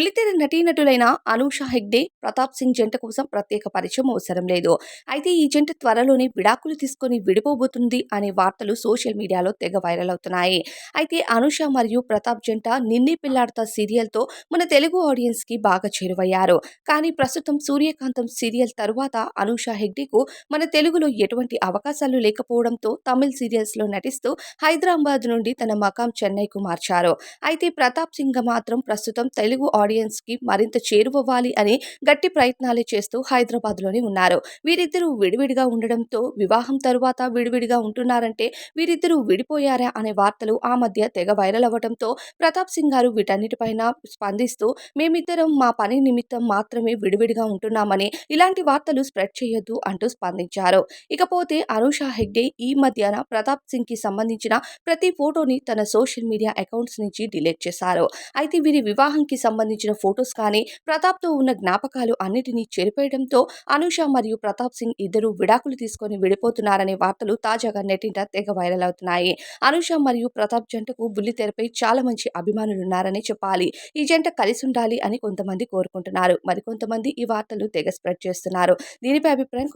బుల్లితెర నటీనటులైన అనూష హెగ్డే ప్రతాప్ సింగ్ జంట కోసం ప్రత్యేక పరిచయం అవసరం లేదు. అయితే ఈ జంట త్వరలోనే విడాకులు తీసుకొని విడిపోబోతుంది అనే వార్తలు సోషల్ మీడియాలో తెగ వైరల్ అవుతున్నాయి. అయితే అనూష మరియు ప్రతాప్ జంట నిన్నే పిల్లాడతా సీరియల్తో మన తెలుగు ఆడియన్స్కి బాగా చేరువయ్యారు. కానీ ప్రస్తుతం సూర్యకాంతం సీరియల్ తరువాత అనూష హెగ్డేకు మన తెలుగులో ఎటువంటి అవకాశాలు లేకపోవడంతో తమిళ్ సీరియల్స్లో నటిస్తూ హైదరాబాద్ నుండి తన మకాం చెన్నైకు మార్చారు. అయితే ప్రతాప్ సింగ్ మాత్రం ప్రస్తుతం తెలుగు ఆడియన్స్ కి మరింత చేరువవ్వాలి అని గట్టి ప్రయత్నాలు చేస్తూ హైదరాబాద్లోనే ఉన్నారు. వీరిద్దరూ విడివిడిగా ఉండడంతో వివాహం తరువాత విడివిడిగా ఉంటున్నారంటే వీరిద్దరూ విడిపోయారా అనే వార్తలు ఆ మధ్య తెగ వైరల్ అవ్వడంతో ప్రతాప్ సింగ్ గారు వీటన్నిటిపైన స్పందిస్తూ మేమిద్దరం మా పని నిమిత్తం మాత్రమే విడివిడిగా ఉంటున్నామని ఇలాంటి వార్తలు స్ప్రెడ్ చేయొద్దు అంటూ స్పందించారు. ఇకపోతే అనూష హెగ్డే ఈ మధ్యన ప్రతాప్ సింగ్కి సంబంధించిన ప్రతి ఫోటోని తన సోషల్ మీడియా అకౌంట్స్ నుంచి డిలీట్ చేశారు. అయితే వీరి వివాహంకి సంబంధించిన ఫొటోస్ కానీ ప్రతాప్తో ఉన్న జ్ఞాపకాలు అన్నిటినీ చెరిపేయడంతో అనూష మరియు ప్రతాప్ సింగ్ ఇద్దరు విడాకులు తీసుకొని విడిపోతున్నారనే వార్తలు తాజాగా నెట్టింట తెగ వైరల్ అవుతున్నాయి. అనూష మరియు ప్రతాప్ జంటకు బుల్లి తెరపై చాలా మంచి అభిమానులున్నారని చెప్పాలి. ఈ జంట కలిసి ఉండాలి అని కొంతమంది కోరుకుంటున్నారు. మరికొంతమంది ఈ వార్తలు తెగ స్ప్రెడ్ చేస్తున్నారు. దీనిపై అభిప్రాయం